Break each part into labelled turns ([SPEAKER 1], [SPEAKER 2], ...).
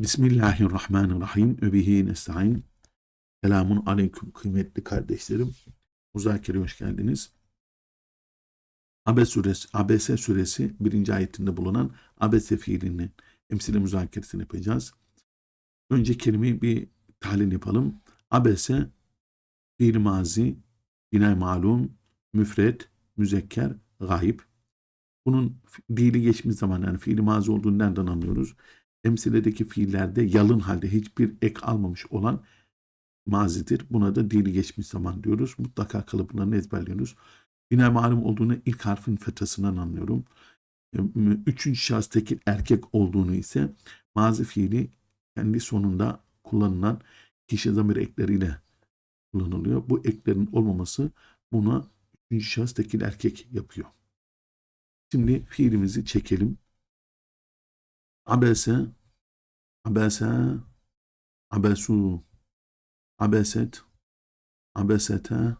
[SPEAKER 1] Bismillahirrahmanirrahim. Ve bihi nesta'in. Selamun aleyküm kıymetli kardeşlerim. Müzakereye hoş geldiniz. Abes suresi, Abese suresi birinci ayetinde bulunan Abese fiilinin emsile müzakeresini yapacağız. Önce kelimeyi bir tahlil yapalım. Abese fiil mazi, binay malum, müfret, müzekker, gayb. Bunun fiili geçmiş zaman yani fiili mazi olduğunu nereden anlıyoruz? Emsiledeki fiillerde yalın halde hiçbir ek almamış olan mazidir. Buna da dili geçmiş zaman diyoruz. Mutlaka kalıplarını ezberliyoruz. Bina malum olduğunu ilk harfin fetasından anlıyorum. Üçüncü şahıs tekil erkek olduğunu ise mazi fiili kendi sonunda kullanılan kişi zamir ekleriyle kullanılıyor. Bu eklerin olmaması buna üçüncü şahıs tekil erkek yapıyor. Şimdi fiilimizi çekelim. Abese, abese, abesu, abeset, abesete,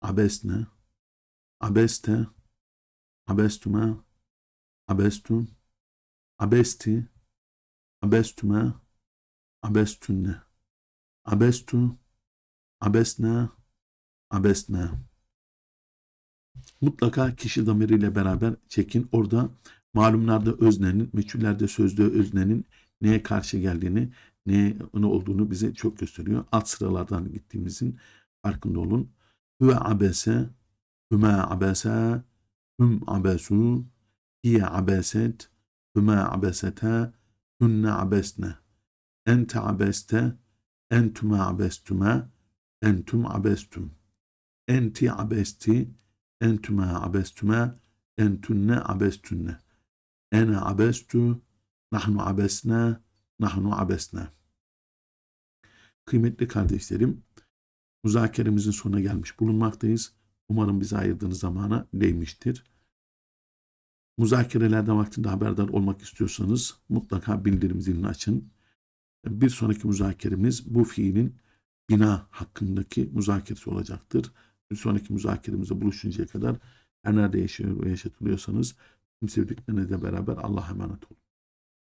[SPEAKER 1] abesne, abeste, abestume, abestum, abesti, abestume, abestunne, abestu, abesne, abesne. Mutlaka kişi damiriyle beraber çekin. Orada malumlarda öznenin, meçhullerde sözde öznenin neye karşı geldiğini, neye ne olduğunu bize çok gösteriyor. Alt sıralardan gittiğimizin farkında olun. Hüve abese, hüme abese, hüm abesu, hiye abeset, hüme abesete, hünne abesne, ente abeste, entüme abestüme, entum abestum, enti abesti, entüme abestüme, entünne abestünne, ene abestu, nahnu abesne, nahnu abesne. Kıymetli kardeşlerim, müzakeremizin sonuna gelmiş bulunmaktayız. Umarım bize ayırdığınız zamana değmiştir. Müzakerelerden vaktinde haberdar olmak istiyorsanız mutlaka bildirim zilini açın. Bir sonraki müzakeremiz bu fiilin bina hakkındaki müzakeresi olacaktır. Bir sonraki müzakeremizde buluşuncaya kadar her nerede yaşatılıyorsanız sevdiklerinizle beraber Allah'a emanet olun.